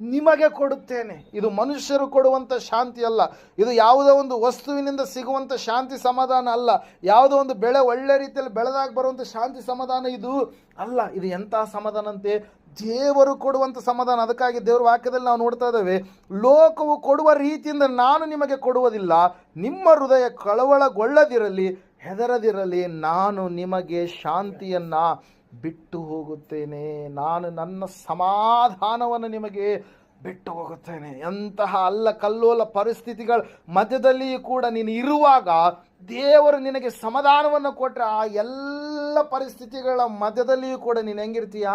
ನಿಮಗೆ ಕೊಡುತ್ತೇನೆ. ಇದು ಮನುಷ್ಯರು ಕೊಡುವಂಥ ಶಾಂತಿ ಅಲ್ಲ. ಇದು ಯಾವುದೋ ಒಂದು ವಸ್ತುವಿನಿಂದ ಸಿಗುವಂಥ ಶಾಂತಿ ಸಮಾಧಾನ ಅಲ್ಲ. ಯಾವುದೋ ಒಂದು ಬೆಳೆ ಒಳ್ಳೆ ರೀತಿಯಲ್ಲಿ ಬೆಳೆದಾಗ ಬರುವಂಥ ಶಾಂತಿ ಸಮಾಧಾನ ಇದು ಅಲ್ಲ. ಇದು ಎಂತಹ ಸಮಾಧಾನ ಅಂತೆ? ದೇವರು ಕೊಡುವಂಥ ಸಮಾಧಾನ. ಅದಕ್ಕಾಗಿ ದೇವರ ವಾಕ್ಯದಲ್ಲಿ ನಾವು ನೋಡ್ತಾ ಇದ್ದೇವೆ, ಲೋಕವು ಕೊಡುವ ರೀತಿಯಿಂದ ನಾನು ನಿಮಗೆ ಕೊಡುವುದಿಲ್ಲ. ನಿಮ್ಮ ಹೃದಯ ಕಳವಳಗೊಳ್ಳದಿರಲಿ, ಹೆದರದಿರಲಿ. ನಾನು ನಿಮಗೆ ಶಾಂತಿಯನ್ನ ಬಿಟ್ಟು ಹೋಗುತ್ತೇನೆ. ನಾನು ನನ್ನ ಸಮಾಧಾನವನ್ನು ನಿಮಗೆ ಬಿಟ್ಟು ಹೋಗುತ್ತೇನೆ. ಎಂತಹ ಅಲ್ಲ ಕಲ್ಲೋಲ ಪರಿಸ್ಥಿತಿಗಳ ಮಧ್ಯದಲ್ಲಿಯೂ ಕೂಡ ನೀನು ಇರುವಾಗ ದೇವರು ನಿನಗೆ ಸಮಾಧಾನವನ್ನು ಕೊಟ್ಟರೆ ಆ ಎಲ್ಲ ಪರಿಸ್ಥಿತಿಗಳ ಮಧ್ಯದಲ್ಲಿಯೂ ಕೂಡ ನೀನು ಹೆಂಗಿರ್ತೀಯ?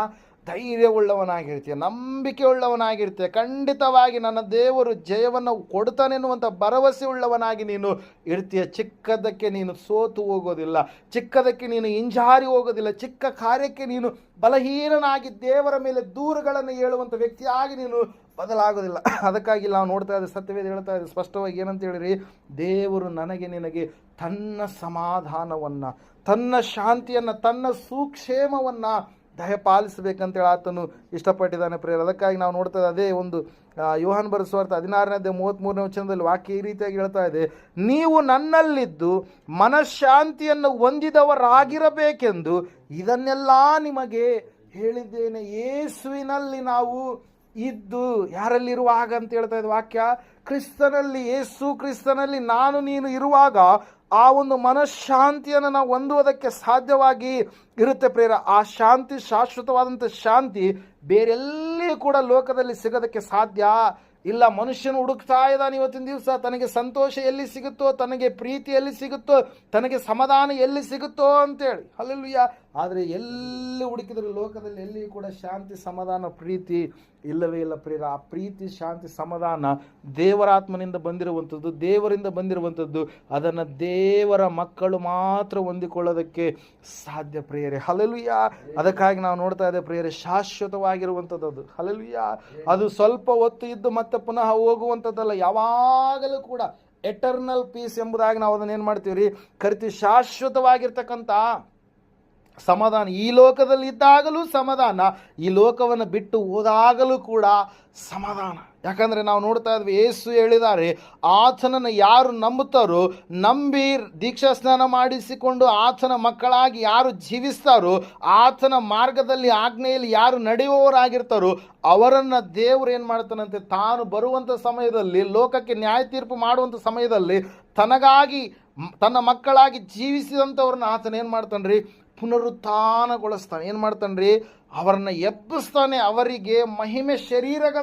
ಧೈರ್ಯವುಳ್ಳವನಾಗಿರ್ತೀಯ ನಂಬಿಕೆ ಉಳ್ಳವನಾಗಿರ್ತೀಯ ಖಂಡಿತವಾಗಿ ನನ್ನ ದೇವರು ಜಯವನ್ನು ಕೊಡ್ತಾನೆ ಎನ್ನುವಂಥ ಭರವಸೆ ಉಳ್ಳವನಾಗಿ ನೀನು ಇರ್ತೀಯ. ಚಿಕ್ಕದಕ್ಕೆ ನೀನು ಸೋತು ಹೋಗೋದಿಲ್ಲ, ಚಿಕ್ಕದಕ್ಕೆ ನೀನು ಇಂಜಾರಿ ಹೋಗೋದಿಲ್ಲ, ಚಿಕ್ಕ ಕಾರ್ಯಕ್ಕೆ ನೀನು ಬಲಹೀನನಾಗಿ ದೇವರ ಮೇಲೆ ದೂರುಗಳನ್ನು ಹೇಳುವಂಥ ವ್ಯಕ್ತಿಯಾಗಿ ನೀನು ಬದಲಾಗೋದಿಲ್ಲ. ಅದಕ್ಕಾಗಿ ನಾವು ನೋಡ್ತಾ ಇದ್ದೀವಿ ಸತ್ಯವೇದ ಹೇಳ್ತಾ ಇದ್ದೀವಿ ಸ್ಪಷ್ಟವಾಗಿ ಏನಂತ ಹೇಳಿರಿ, ದೇವರು ನನಗೆ ನಿನಗೆ ತನ್ನ ಸಮಾಧಾನವನ್ನು, ತನ್ನ ಶಾಂತಿಯನ್ನು, ತನ್ನ ಸುಕ್ಷೇಮವನ್ನು ದಯಪಾಲಿಸಬೇಕಂತೇಳಿ ಆತನು ಇಷ್ಟಪಟ್ಟಿದ್ದಾನೆ ಪ್ರೇರ ಅದಕ್ಕಾಗಿ ನಾವು ನೋಡ್ತಾ ಇದ್ದೀವಿ, ಅದೇ ಒಂದು ಯೋಹಾನ್ ಬರೆಸುವಾರ್ಥ ಹದಿನಾರನೇ ಮೂವತ್ತ್ಮೂರನೇ ವಚನದಲ್ಲಿ ವಾಕ್ಯ ಈ ರೀತಿಯಾಗಿ ಹೇಳ್ತಾ ಇದೆ, ನೀವು ನನ್ನಲ್ಲಿದ್ದು ಮನಃಶಾಂತಿಯನ್ನು ಹೊಂದಿದವರಾಗಿರಬೇಕೆಂದು ಇದನ್ನೆಲ್ಲ ನಿಮಗೆ ಹೇಳಿದ್ದೇನೆ. ಯೇಸುವಿನಲ್ಲಿ ನಾವು ಇದ್ದು ಯಾರಲ್ಲಿರುವಾಗ ಅಂತ ಹೇಳ್ತಾ ಇದ್ದ ವಾಕ್ಯ, ಕ್ರಿಸ್ತನಲ್ಲಿ, ಯೇಸು ಕ್ರಿಸ್ತನಲ್ಲಿ ನಾನು, ನೀನು ಇರುವಾಗ ಆ ಒಂದು ಮನಃಶಾಂತಿಯನ್ನು ನಾವು ಹೊಂದುವುದಕ್ಕೆ ಸಾಧ್ಯವಾಗಿ ಇರುತ್ತೆ ಪ್ರೇರ ಆ ಶಾಂತಿ ಶಾಶ್ವತವಾದಂಥ ಶಾಂತಿ ಬೇರೆಲ್ಲಿಯೂ ಕೂಡ ಲೋಕದಲ್ಲಿ ಸಿಗೋದಕ್ಕೆ ಸಾಧ್ಯ. ಇಲ್ಲ, ಮನುಷ್ಯನು ಹುಡುಕ್ತಾ ಇದ್ದಾನೆ ಇವತ್ತಿನ ದಿವಸ, ತನಗೆ ಸಂತೋಷ ಎಲ್ಲಿ ಸಿಗುತ್ತೋ, ತನಗೆ ಪ್ರೀತಿ ಎಲ್ಲಿ ಸಿಗುತ್ತೋ, ತನಗೆ ಸಮಾಧಾನ ಎಲ್ಲಿ ಸಿಗುತ್ತೋ ಅಂತೇಳಿ. ಅಲ್ಲೆಲ್ಲೂಯ್ಯ ಆದರೆ ಎಲ್ಲಿ ಹುಡುಕಿದ್ರು ಲೋಕದಲ್ಲಿ ಎಲ್ಲಿಯೂ ಕೂಡ ಶಾಂತಿ, ಸಮಾಧಾನ, ಪ್ರೀತಿ ಇಲ್ಲವೇ ಇಲ್ಲ ಪ್ರೇರ ಆ ಪ್ರೀತಿ, ಶಾಂತಿ, ಸಮಾಧಾನ ದೇವರಾತ್ಮನಿಂದ ಬಂದಿರುವಂಥದ್ದು, ದೇವರಿಂದ ಬಂದಿರುವಂಥದ್ದು, ಅದನ್ನು ದೇವರ ಮಕ್ಕಳು ಮಾತ್ರ ಹೊಂದಿಕೊಳ್ಳೋದಕ್ಕೆ ಸಾಧ್ಯ ಪ್ರಿಯರೇ. ಹಲಲುಯ್ಯ ಅದಕ್ಕಾಗಿ ನಾವು ನೋಡ್ತಾ ಇದ್ದೇವೆ ಪ್ರಿಯರೇ, ಶಾಶ್ವತವಾಗಿರುವಂಥದ್ದು ಅದು. ಹಲಲುಯ್ಯ ಅದು ಸ್ವಲ್ಪ ಹೊತ್ತು ಇದ್ದು ಮತ್ತೆ ಪುನಃ ಹೋಗುವಂಥದ್ದಲ್ಲ. ಯಾವಾಗಲೂ ಕೂಡ ಎಟರ್ನಲ್ ಪೀಸ್ ಎಂಬುದಾಗಿ ನಾವು ಅದನ್ನು ಏನು ಮಾಡ್ತೀವಿ ರೀ ಕರಿತೀವಿ, ಶಾಶ್ವತವಾಗಿರ್ತಕ್ಕಂಥ ಸಮಾಧಾನ ಈ ಲೋಕದಲ್ಲಿ ಇದ್ದಾಗಲೂ ಸಮಾಧಾನ, ಈ ಲೋಕವನ್ನು ಬಿಟ್ಟು ಹೋದಾಗಲೂ ಕೂಡ ಸಮಾಧಾನ. ಯಾಕಂದರೆ ನಾವು ನೋಡ್ತಾ ಇದ್ವಿ, ಏಸು ಹೇಳಿದ್ದಾರೆ, ಆತನನ್ನು ಯಾರು ನಂಬುತ್ತಾರೋ, ನಂಬಿ ದೀಕ್ಷಾ ಸ್ನಾನ ಮಾಡಿಸಿಕೊಂಡು ಆತನ ಮಕ್ಕಳಾಗಿ ಯಾರು ಜೀವಿಸ್ತಾರೋ, ಆತನ ಮಾರ್ಗದಲ್ಲಿ ಆಜ್ಞೆಯಲ್ಲಿ ಯಾರು ನಡೆಯುವವರಾಗಿರ್ತಾರೋ, ಅವರನ್ನು ದೇವರು ಏನು ಮಾಡ್ತಾನಂತೆ, ತಾನು ಬರುವಂಥ ಸಮಯದಲ್ಲಿ, ಲೋಕಕ್ಕೆ ನ್ಯಾಯ ತೀರ್ಪು ಮಾಡುವಂಥ ಸಮಯದಲ್ಲಿ ತನಗಾಗಿ, ತನ್ನ ಮಕ್ಕಳಾಗಿ ಜೀವಿಸಿದಂಥವ್ರನ್ನ ಆತನ ಏನು ಮಾಡ್ತಾನೆ ಪುನರುತ್ಥಾನಗೊಳಿಸ್ತಾನೆ. ಏನು ಮಾಡ್ತಾನೆ ರೀ ಅವರನ್ನು ಎಬ್ಬಿಸ್ತಾನೆ. ಅವರಿಗೆ ಮಹಿಮೆ ಶರೀರಗಳ